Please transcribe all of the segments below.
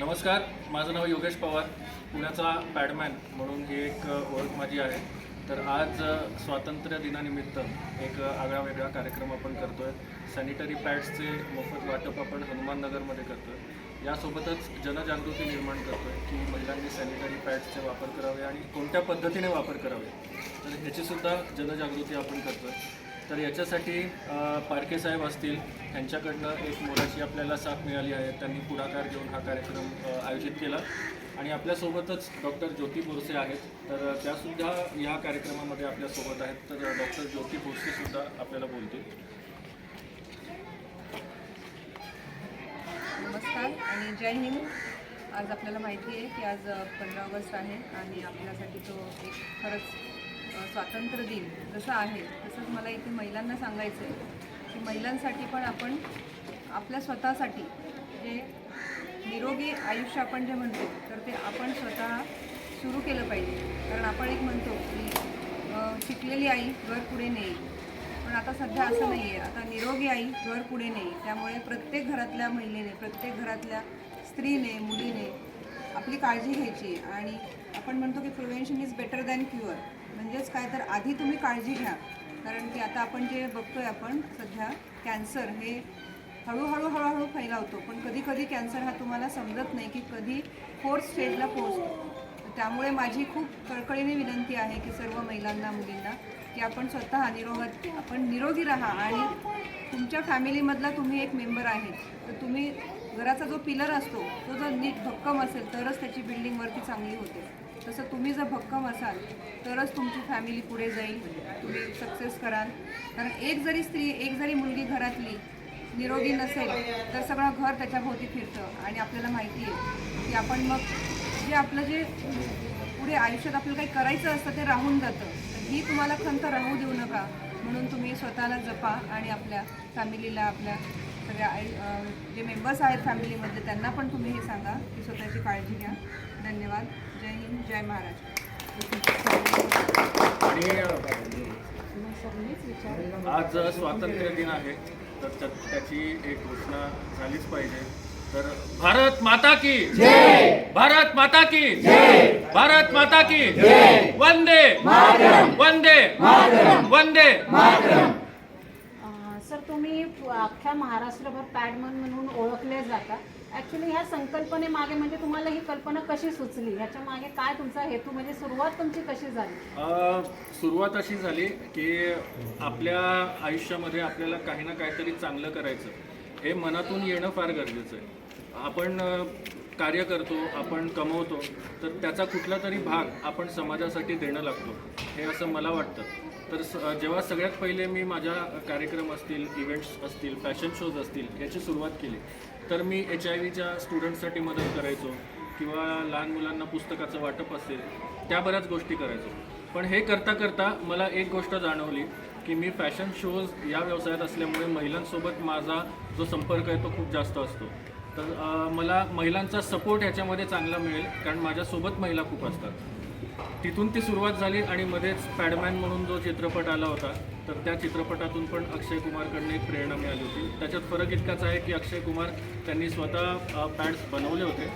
नमस्कार माझं नाव योगेश पवार पुण्याचा पॅडमॅन म्हणून ही एक ओळख माझी आहे. तर आज स्वातंत्र्य दिनानिमित्त एक आगळा वेगळा कार्यक्रम आपण करतो आहे सॅनिटरी पॅड्सचे मोफत वाटप आपण हनुमाननगरमध्ये आहे यासोबतच जनजागृती निर्माण करतो आहे की महिलांनी सॅनिटरी पॅड्सचे वापर करावे आणि कोणत्या पद्धतीने वापर करावे. तर ह्याचीसुद्धा जनजागृती आपण करतो आहे तर याच्यासाठी पारखे साहेब असतील त्यांच्याकडनं एक मोलाची आपल्याला साथ मिळाली आहे. त्यांनी पुढाकार घेऊन हा कार्यक्रम आयोजित केला. आणि आपल्यासोबतच डॉक्टर ज्योती बोरसे आहेत. तर त्यासुद्धा या कार्यक्रमामध्ये आपल्यासोबत आहेत. तर डॉक्टर ज्योती बोरसेसुद्धा आपल्याला बोलतील. नमस्कार आणि जय हिंद. आज आपल्याला माहिती आहे की आज पंधरा ऑगस्ट आहे आणि आपल्यासाठी तो एक खरंच स्वातंत्र्य दिन जसा आहे तसंच मला इथे महिलांना सांगायचं आहे की महिलांसाठी पण आपण आपल्या स्वतःसाठी जे निरोगी आयुष्य आपण जे म्हणतो तर ते आपण स्वतः सुरू केलं पाहिजे. कारण आपण एक म्हणतो की शिकलेली आई घर पुढे नेईल. पण आता सध्या असं नाही आहे आता निरोगी आई घर पुढे नाही त्यामुळे प्रत्येक घरातल्या महिलेने प्रत्येक घरातल्या स्त्रीने मुलीने आपली काळजी घ्यायची आणि आपण म्हणतो की prevention is better than cure म्हणजेच काय तर आधी तुम्ही काळजी घ्या. कारण की आता आपण जे बघतोय आपण सध्या कॅन्सर हे हळूहळू हळूहळू फैलावतो. पण कधी कधी कॅन्सर हा तुम्हाला समजत नाही की कधी फोर्थ स्टेजला पोहोचतो. त्यामुळे माझी खूप कळकळीने विनंती आहे की सर्व महिलांना मुलींना की आपण स्वतः निरोगात आपण निरोगी राहा. आणि तुमच्या फॅमिलीमधला तुम्ही एक मेंबर आहे. तर तुम्ही घराचा जो पिलर असतो तो जर नीट भक्कम असेल तरच त्याची बिल्डिंगवरती चांगली होते. तसं तुम्ही जर भक्कम असाल तरच तुमची फॅमिली पुढे जाईल तुम्ही सक्सेस कराल. कारण एक जरी स्त्री एक जरी मुलगी घरातली निरोगी नसेल तर सगळं घर त्याच्याभोवती फिरतं आणि आपल्याला माहिती आहे की आपण मग जे आपलं जे पुढे आयुष्यात आपल्याला काही करायचं असतं ते राहून जातं. तर ही तुम्हाला खंत राहू देऊ नका. म्हणून तुम्ही स्वतःला जपा आणि आपल्या फॅमिलीला आपल्या सगळ्या आई जे मेंबर्स आहेत फॅमिलीमधले त्यांना पण तुम्ही हे सांगा की स्वतःची काळजी घ्या. धन्यवाद. जय हिंद जय महाराष्ट्र. आज स्वातंत्र्य दिन आहे तर त्याची एक घोषणा झालीच पाहिजे. तर भारत माता की भारत माता की भारत माता की वंदे वंदे वंदे अं, सर तुम्ही अख्ख्या महाराष्ट्रभर पॅडमन म्हणून ओळखले जातात. ॲक्च्युली ह्या संकल्पनेमागे म्हणजे तुम्हाला ही कल्पना कशी सुचली? ह्याच्या मागे काय तुमचा हेतू? म्हणजे सुरुवात तुमची कशी झाली? अ, सुरुवात अशी झाली की आपल्या आयुष्यामध्ये आपल्याला काही ना काहीतरी चांगलं करायचं. हे मनातून येणं फार गरजेचं आहे. आपण अ, कार्य करतो आपण कमवतो तर त्याचा कुठला तरी भाग आपण समाजासाठी देणं लागतो. हे असं मला वाटतं. तर स जेव्हा सगळ्यात पहिले मी माझ्या कार्यक्रम असतील इव्हेंट्स असतील फॅशन शोज असतील याची सुरुवात केली तर मी एच आय व्हीच्या स्टुडंटसाठी मदत करायचो किंवा लहान मुलांना पुस्तकाचं वाटप असेल त्या बऱ्याच गोष्टी करायचो. पण हे करता करता मला एक गोष्ट जाणवली की मी फॅशन शोज या व्यवसायात असल्यामुळे महिलांसोबत माझा जो संपर्क आहे तो खूप जास्त असतो. तर मला महिलांचा सपोर्ट ह्याच्यामध्ये चांगला मिळेल कारण माझ्यासोबत महिला खूप असतात. तिथून ती सुरुवात झाली आणि मध्येच पॅडमॅन म्हणून जो चित्रपट आला होता तर त्या चित्रपटातून पण अक्षय कुमारकडनं एक प्रेरणा मिळाली होती. त्याच्यात फरक इतकाच आहे की अक्षय कुमार त्यांनी स्वतः पॅड्स बनवले होते.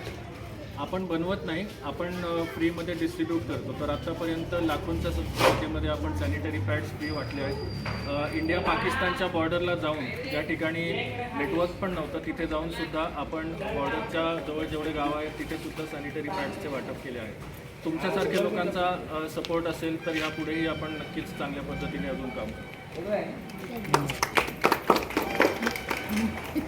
आपण बनवत नाही आपण फ्रीमध्ये डिस्ट्रीब्यूट करतो. तर आत्तापर्यंत लाखोंच्या संख्येमध्ये आपण सॅनिटरी पॅड्स फ्री वाटले आहेत. इंडिया पाकिस्तानच्या बॉर्डरला जाऊन ज्या ठिकाणी नेटवर्क पण नव्हतं तिथे जाऊन सुद्धा आपण बॉर्डरच्या जवळ जेवढे गाव आहेत तिथे सुद्धा सॅनिटरी पॅड्सचे वाटप केले आहे तुमच्यासारख्या लोकांचा सपोर्ट असेल तर यापुढेही आपण नक्कीच चांगल्या पद्धतीने अजून काम करू.